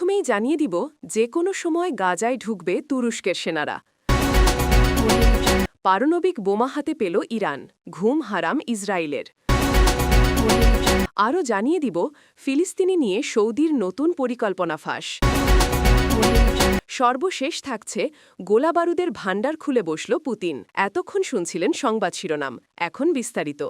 প্রথমেই জানিয়ে দিব যে কোনো সময় গাজায় ঢুকবে তুরস্কের সেনারা। পারমাণবিক বোমা হাতে পেল ইরান, ঘুম হারাম ইসরায়েলের। আরও জানিয়ে দিব, ফিলিস্তিনি নিয়ে সৌদির নতুন পরিকল্পনা ফাঁস। সর্বশেষ থাকছে, গোলাবারুদের ভাণ্ডার খুলে বসল পুতিন। এতক্ষণ শুনছিলেন সংবাদ শিরোনাম, এখন বিস্তারিত।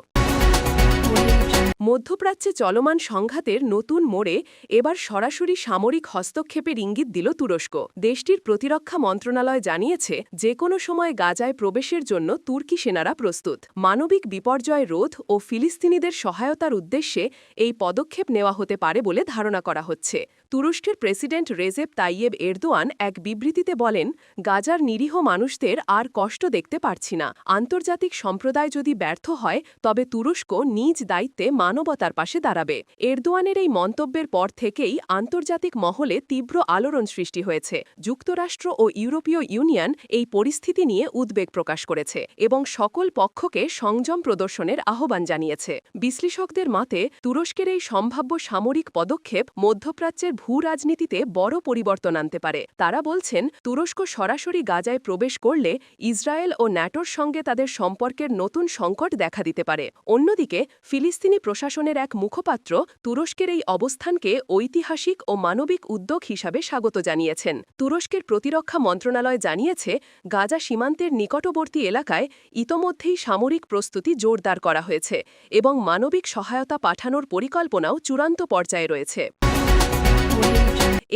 মধ্যপ্রাচ্যে চলমান সংঘাতের নতুন মোড়ে এবার সরাসরি সামরিক হস্তক্ষেপের ইঙ্গিত দিল তুরস্ক। দেশটির প্রতিরক্ষা মন্ত্রণালয় জানিয়েছে যে কোনো সময় গাজায় প্রবেশের জন্য তুর্কি সেনারা প্রস্তুত। মানবিক বিপর্যয় রোধ ও ফিলিস্তিনিদের সহায়তার উদ্দেশ্যে এই পদক্ষেপ নেওয়া হতে পারে বলে ধারণা করা হচ্ছে। তুরস্কের প্রেসিডেন্ট রেজেপ তাইয়েব এরদোয়ান এক বিবৃতিতে বলেন, গাজার নিরীহ মানুষদের আর কষ্ট দেখতে পারছি না। আন্তর্জাতিক সম্প্রদায় যদি ব্যর্থ হয়, তবে তুরস্ক নিজ দায়িত্বে মানবতার পাশে দাঁড়াবে। এরদোয়ানের এই মন্তব্যের পর থেকেই আন্তর্জাতিক মহলে তীব্র আলোড়ন সৃষ্টি হয়েছে। যুক্তরাষ্ট্র ও ইউরোপীয় ইউনিয়ন এই পরিস্থিতি নিয়ে উদ্বেগ প্রকাশ করেছে এবং সকল পক্ষকে সংযম প্রদর্শনের আহ্বান জানিয়েছে। বিশ্লেষকদের মতে, তুরস্কের এই সম্ভাব্য সামরিক পদক্ষেপ মধ্যপ্রাচ্যের ভূ রাজনীতিতে বড় পরিবর্তন আনতে পারে। তারা বলছেন, তুরস্ক সরাসরি গাজায় প্রবেশ করলে ইসরায়েল ও ন্যাটোর সঙ্গে তাদের সম্পর্কের নতুন সংকট দেখা দিতে পারে। অন্যদিকে, ফিলিস্তিনি প্রশাসনের এক মুখপাত্র তুরস্কের এই অবস্থানকে ঐতিহাসিক ও মানবিক উদ্যোগ হিসাবে স্বাগত জানিয়েছেন। তুরস্কের প্রতিরক্ষা মন্ত্রণালয় জানিয়েছে, গাজা সীমান্তের নিকটবর্তী এলাকায় ইতোমধ্যেই সামরিক প্রস্তুতি জোরদার করা হয়েছে এবং মানবিক সহায়তা পাঠানোর পরিকল্পনাও চূড়ান্ত পর্যায়ে রয়েছে।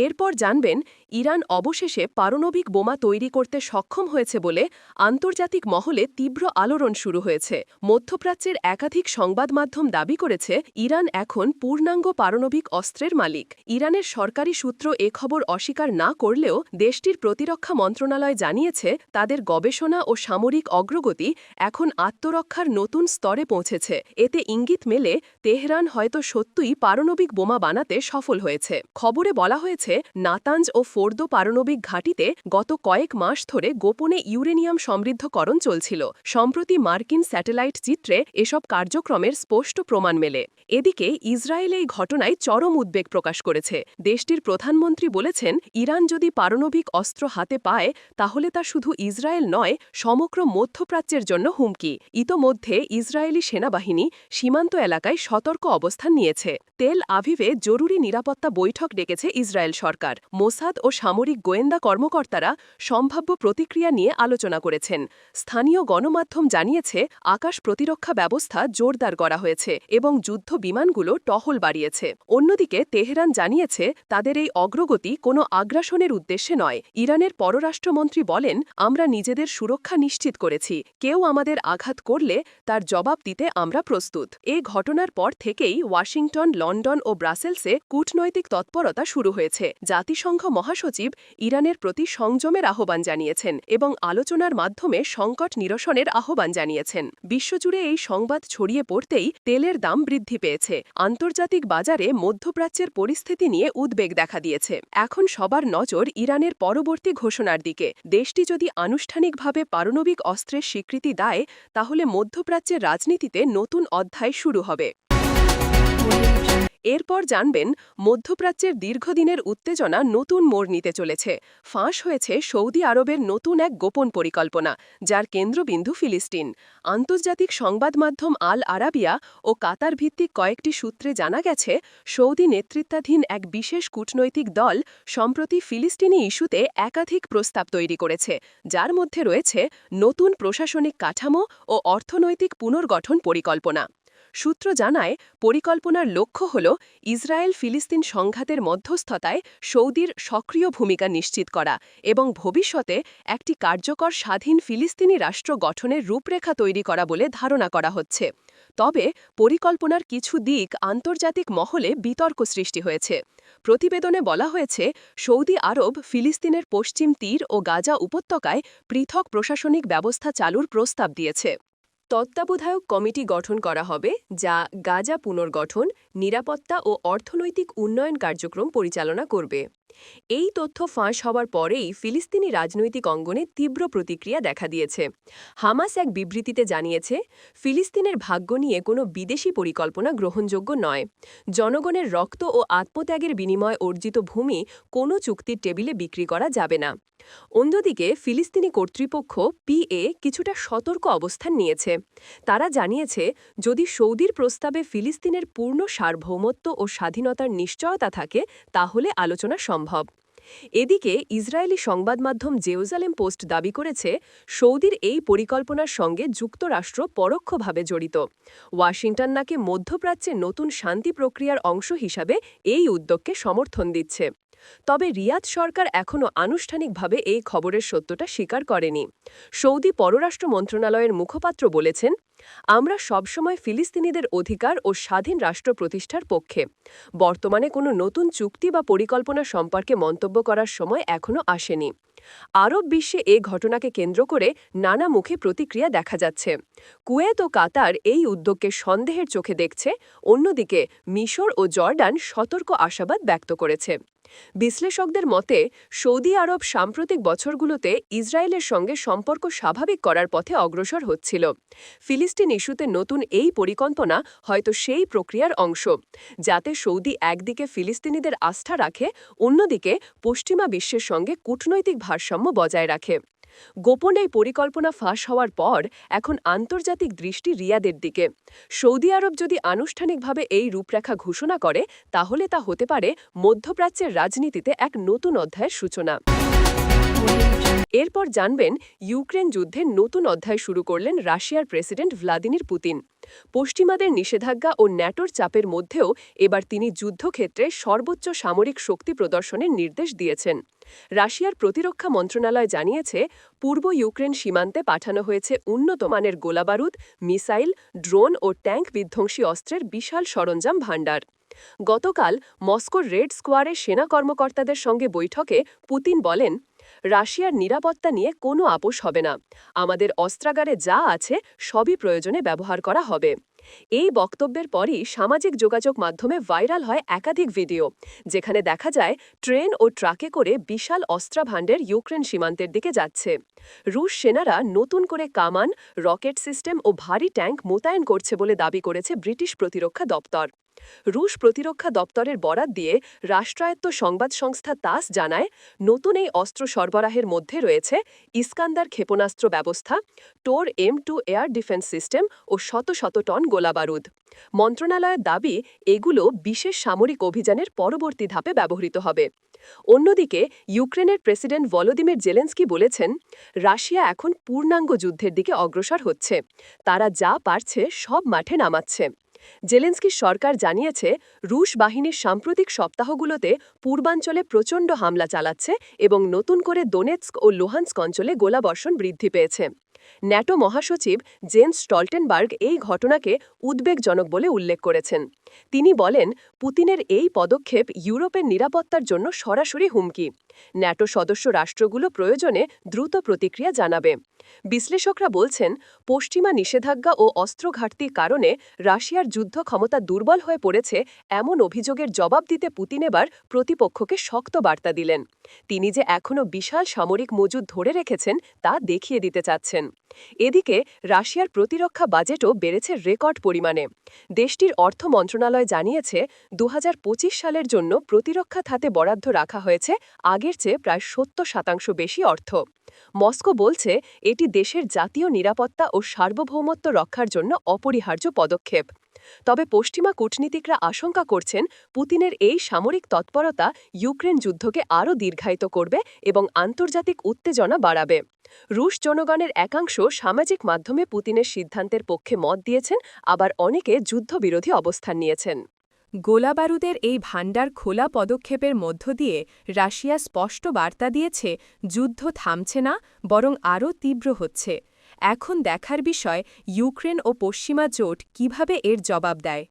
এরপর জানবেন, ইরান অবশেষে পারমাণবিক বোমা তৈরি করতে সক্ষম হয়েছে বলে আন্তর্জাতিক মহলে তীব্র আলোড়ন শুরু হয়েছে। মধ্যপ্রাচ্যের একাধিক সংবাদ মাধ্যম দাবি করেছে, ইরান এখন পূর্ণাঙ্গ পারমাণবিক অস্ত্রের মালিক। ইরানের সরকারি সূত্র এ খবর অস্বীকার না করলেও দেশটির প্রতিরক্ষা মন্ত্রণালয় জানিয়েছে, তাদের গবেষণা ও সামরিক অগ্রগতি এখন আত্মরক্ষার নতুন স্তরে পৌঁছেছে। এতে ইঙ্গিত মেলে, তেহরান হয়তো সত্যই পারমাণবিক বোমা বানাতে সফল হয়েছে। খবরে বলা হয়েছে নাতাঞ্জ ও ফোর্দো পারণবিক ঘাটিতে গত কয়েক মাস ধরে গোপনে ইউরেনিয়াম সমৃদ্ধকরণ চলছিল। সম্প্রতি মার্কিন স্যাটেলাইট চিত্রে এসব কার্যক্রমের স্পষ্ট প্রমাণ মেলে। এদিকে ইসরায়েল এই ঘটনায় চরম উদ্বেগ প্রকাশ করেছে। দেশটির প্রধানমন্ত্রী বলেছেন, ইরান যদি পারমাণবিক অস্ত্র হাতে পায়, তাহলে তা শুধু ইসরায়েল নয়, সমগ্র মধ্যপ্রাচ্যের জন্য হুমকি। ইতোমধ্যে ইসরায়েলি সেনাবাহিনী সীমান্ত এলাকায় সতর্ক অবস্থান নিয়েছে। তেল আভিভে জরুরি নিরাপত্তা বৈঠক ডেকেছে ইসরায়েল সরকার। মোসাদ ও সামরিক গোয়েন্দা কর্মকর্তারা সম্ভাব্য প্রতিক্রিয়া নিয়ে আলোচনা করেছেন। স্থানীয় গণমাধ্যম জানিয়েছে, আকাশ প্রতিরক্ষা ব্যবস্থা জোরদার করা হয়েছে এবং যুদ্ধ বিমানগুলো টহল বাড়িয়েছে। অন্যদিকে তেহরান জানিয়েছে, তাদের এই অগ্রগতি কোনো আগ্রাসনের উদ্দেশ্যে নয়। ইরানের পররাষ্ট্রমন্ত্রী বলেন, আমরা নিজেদের সুরক্ষা নিশ্চিত করেছি। কেউ আমাদের আঘাত করলে তার জবাব দিতে আমরা প্রস্তুত। এ ঘটনার পর থেকেই ওয়াশিংটন, লন্ডন ও ব্রাসেলসে কূটনৈতিক তৎপরতা শুরু হয়েছে। জাতিসংঘ মহাসচিব ইরানের প্রতি সংযমের আহ্বান জানিয়েছেন এবং আলোচনার মাধ্যমে সংকট নিরসনের আহ্বান জানিয়েছেন। বিশ্বজুড়ে এই সংবাদ ছড়িয়ে পড়তেই তেলের দাম বৃদ্ধি পেয়েছে। আন্তর্জাতিক বাজারে মধ্যপ্রাচ্যের পরিস্থিতি নিয়ে উদ্বেগ দেখা দিয়েছে। এখন সবার নজর ইরানের পরবর্তী ঘোষণার দিকে। দেশটি যদি আনুষ্ঠানিকভাবে পারমাণবিক অস্ত্রের স্বীকৃতি দেয়, তাহলে মধ্যপ্রাচ্যের রাজনীতিতে নতুন অধ্যায় শুরু হবে। এরপর জানবেন, মধ্যপ্রাচ্যের দীর্ঘদিনের উত্তেজনা নতুন মোড় নিতে চলেছে। ফাঁস হয়েছে সৌদি আরবের নতুন এক গোপন পরিকল্পনা, যার কেন্দ্রবিন্দু ফিলিস্তিন। আন্তর্জাতিক সংবাদ মাধ্যম আল আরাবিয়া ও কাতার ভিত্তিক কয়েকটি সূত্রে জানা গেছে, সৌদি নেতৃত্বাধীন এক বিশেষ কূটনৈতিক দল সম্প্রতি ফিলিস্তিনি ইস্যুতে একাধিক প্রস্তাব তৈরি করেছে, যার মধ্যে রয়েছে নতুন প্রশাসনিক কাঠামো ও অর্থনৈতিক পুনর্গঠন পরিকল্পনা। সূত্র জানায়, পরিকল্পনার লক্ষ্য হল ইসরায়েল ফিলিস্তিন সংঘাতের মধ্যস্থতায় সৌদির সক্রিয় ভূমিকা নিশ্চিত করা এবং ভবিষ্যতে একটি কার্যকর স্বাধীন ফিলিস্তিনি রাষ্ট্র গঠনের রূপরেখা তৈরি করা বলে ধারণা করা হচ্ছে। তবে পরিকল্পনার কিছু দিক আন্তর্জাতিক মহলে বিতর্ক সৃষ্টি হয়েছে। প্রতিবেদনে বলা হয়েছে, সৌদি আরব ফিলিস্তিনের পশ্চিম তীর ও গাজা উপত্যকায় পৃথক প্রশাসনিক ব্যবস্থা চালুর প্রস্তাব দিয়েছে। তত্ত্বাবধায়ক কমিটি গঠন করা হবে, যা গাজা পুনর্গঠন, নিরাপত্তা ও অর্থনৈতিক উন্নয়ন কার্যক্রম পরিচালনা করবে। এই তথ্য ফাঁস হওয়ার পরেই ফিলিস্তিনি রাজনৈতিক অঙ্গনে তীব্র প্রতিক্রিয়া দেখা দিয়েছে। হামাস এক বিবৃতিতে জানিয়েছে, ফিলিস্তিনের ভাগ্য নিয়ে কোনো বিদেশি পরিকল্পনা গ্রহণযোগ্য নয়। জনগণের রক্ত ও আত্মত্যাগের বিনিময়ে অর্জিত ভূমি কোনো চুক্তির টেবিলে বিক্রি করা যাবে না। অন্যদিকে, ফিলিস্তিনি কর্তৃপক্ষ পিএ কিছুটা সতর্ক অবস্থান নিয়েছে। তারা জানিয়েছে, যদি সৌদির প্রস্তাবে ফিলিস্তিনের পূর্ণ সার্বভৌমত্ব ও স্বাধীনতার নিশ্চয়তা থাকে, তাহলে আলোচনা সম্ভব। এদিকে, ইসরায়েলি সংবাদ মাধ্যম জেরুজালেম পোস্ট দাবি করেছে, সৌদির এই পরিকল্পনার সঙ্গে যুক্তরাষ্ট্র পরোক্ষভাবে জড়িত। ওয়াশিংটন নাকি মধ্যপ্রাচ্যে নতুন শান্তি প্রক্রিয়ার অংশ হিসাবে এই উদ্যোগকে সমর্থন দিচ্ছে। তবে রিয়াদ সরকার এখনও আনুষ্ঠানিকভাবে এই খবরের সত্যটা স্বীকার করেনি। সৌদি পররাষ্ট্র মন্ত্রণালয়ের মুখপাত্র বলেছেন, আমরা সবসময় ফিলিস্তিনিদের অধিকার ও স্বাধীন রাষ্ট্র প্রতিষ্ঠার পক্ষে। বর্তমানে কোনো নতুন চুক্তি বা পরিকল্পনা সম্পর্কে মন্তব্য করার সময় এখনও আসেনি। আরব বিশ্বে এ ঘটনাকে কেন্দ্র করে নানা মুখে প্রতিক্রিয়া দেখা যাচ্ছে। কুয়েত ও কাতার এই উদ্যোগকে সন্দেহের চোখে দেখছে। অন্যদিকে মিশর ও জর্ডান সতর্ক আশাবাদ ব্যক্ত করেছে। বিশ্লেষকদের মতে, সৌদি আরব সাম্প্রতিক বছরগুলোতে ইসরায়েলের সঙ্গে সম্পর্ক স্বাভাবিক করার পথে অগ্রসর হচ্ছিল। ফিলিস্তিন ইস্যুতে নতুন এই পরিকল্পনা হয়তো সেই প্রক্রিয়ার অংশ, যাতে সৌদি একদিকে ফিলিস্তিনিদের আস্থা রাখে, অন্যদিকে পশ্চিমা বিশ্বের সঙ্গে কূটনৈতিক ভারসাম্য বজায় রাখে। গোপন এই পরিকল্পনা ফাঁস হওয়ার পর এখন আন্তর্জাতিক দৃষ্টি রিয়াদের দিকে। সৌদি আরব যদি আনুষ্ঠানিকভাবে এই রূপরেখা ঘোষণা করে, তাহলে তা হতে পারে মধ্যপ্রাচ্যের রাজনীতিতে এক নতুন অধ্যায়ের সূচনা। এরপর জানবেন, ইউক্রেন যুদ্ধে নতুন অধ্যায় শুরু করলেন রাশিয়ার প্রেসিডেন্ট ভ্লাদিমির পুতিন। পশ্চিমাদের নিষেধাজ্ঞা ও ন্যাটোর চাপের মধ্যেও এবার তিনি যুদ্ধক্ষেত্রে সর্বোচ্চ সামরিক শক্তি প্রদর্শনের নির্দেশ দিয়েছেন। রাশিয়ার প্রতিরক্ষা মন্ত্রণালয় জানিয়েছে, পূর্ব ইউক্রেন সীমান্তে পাঠানো হয়েছে উন্নত মানের গোলাবারুদ, মিসাইল, ড্রোন ও ট্যাঙ্ক বিধ্বংসী অস্ত্রের বিশাল সরঞ্জাম ভাণ্ডার। গতকাল মস্কোর রেড স্কোয়ারের সেনা কর্মকর্তাদের সঙ্গে বৈঠকে পুতিন বলেন, রাশিয়ার নিরাপত্তা নিয়ে কোনো আপোষ হবে না। আমাদের অস্ত্রাগারে যা আছে সবই প্রয়োজনে ব্যবহার করা হবে। এই বক্তব্যের পরই সামাজিক যোগাযোগ মাধ্যমে ভাইরাল হয় একাধিক ভিডিও, যেখানে দেখা যায় ট্রেন ও ট্রাকে করে বিশাল অস্ত্রাভাণ্ডের ইউক্রেন সীমান্তের দিকে যাচ্ছে। রুশ সেনারা নতুন করে কামান, রকেট সিস্টেম ও ভারী ট্যাঙ্ক মোতায়েন করছে বলে দাবি করেছে ব্রিটিশ প্রতিরক্ষা দপ্তর। রুশ প্রতিরক্ষা দপ্তরের বরাত দিয়ে রাষ্ট্রায়ত্ত সংবাদ সংস্থা তাস জানায়, নতুন এই অস্ত্র সরবরাহের মধ্যে রয়েছে ইস্কান্দার ক্ষেপণাস্ত্র ব্যবস্থা, Tor M two air defence system ও শত শত টন গোলাবারুদ। মন্ত্রণালয়ের দাবি, এগুলো বিশেষ সামরিক অভিযানের পরবর্তী ধাপে ব্যবহৃত হবে। অন্যদিকে, ইউক্রেনের প্রেসিডেন্ট ভলোদিমির জেলেন্সকি বলেছেন, রাশিয়া এখন পূর্ণাঙ্গ যুদ্ধের দিকে অগ্রসর হচ্ছে। তারা যা পারছে সব মাঠে নামাচ্ছে। জেলেন্সকির সরকার জানিয়েছে, রুশ বাহিনীর সাম্প্রতিক সপ্তাহগুলোতে পূর্বাঞ্চলে প্রচণ্ড হামলা চালাচ্ছে এবং নতুন করে দোনেৎস্ক ও লোহান্স্ক অঞ্চলে গোলাবর্ষণ বৃদ্ধি পেয়েছে। ন্যাটো মহাসচিব জেন্স স্টলটেনবার্গ এই ঘটনাকে উদ্বেগজনক বলে উল্লেখ করেছেন। তিনি বলেন, পুতিনের এই পদক্ষেপ ইউরোপের নিরাপত্তার জন্য সরাসরি হুমকি। ন্যাটো সদস্য রাষ্ট্রগুলো প্রয়োজনে দ্রুত প্রতিক্রিয়া জানাবে। বিশ্লেষকরা বলছেন, পশ্চিমা নিষেধাজ্ঞা ও অস্ত্র ঘাটতির কারণে রাশিয়ার যুদ্ধ ক্ষমতা দুর্বল হয়ে পড়েছে এমন অভিযোগের জবাব দিতে পুতিন এবার প্রতিপক্ষকে শক্ত বার্তা দিলেন। তিনি যে এখনও বিশাল সামরিক মজুদ ধরে রেখেছেন তা দেখিয়ে দিতে চাচ্ছেন। এদিকে, রাশিয়ার প্রতিরক্ষা বাজেটও বেড়েছে রেকর্ড পরিমাণে। দেশটির অর্থ মন্ত্রণালয় জানিয়েছে দু হাজার পঁচিশ সালের জন্য প্রতিরক্ষা খাতে বরাদ্দ রাখা হয়েছে আগের চেয়ে প্রায় সত্তর শতাংশ বেশি অর্থ। মস্কো বলছে এটি দেশের জাতীয় নিরাপত্তা ও সার্বভৌমত্ব রক্ষার জন্য অপরিহার্য পদক্ষেপ। তবে পশ্চিমা কূটনীতিকরা আশঙ্কা করছেন, পুতিনের এই সামরিক তৎপরতা ইউক্রেন যুদ্ধকে আরও দীর্ঘায়িত করবে এবং আন্তর্জাতিক উত্তেজনা বাড়াবে। রুশ জনগণের একাংশ সামাজিক মাধ্যমে পুতিনের সিদ্ধান্তের পক্ষে মত দিয়েছেন, আবার অনেকে যুদ্ধবিরোধী অবস্থান নিয়েছেন। গোলাবারুদের এই ভাণ্ডার খোলা পদক্ষেপের মধ্য দিয়ে রাশিয়া স্পষ্ট বার্তা দিয়েছে, যুদ্ধ থামছে না, বরং আরও তীব্র হচ্ছে। এখন দেখার বিষয় ইউক্রেন ও পশ্চিমা জোট কীভাবে এর জবাব দেয়।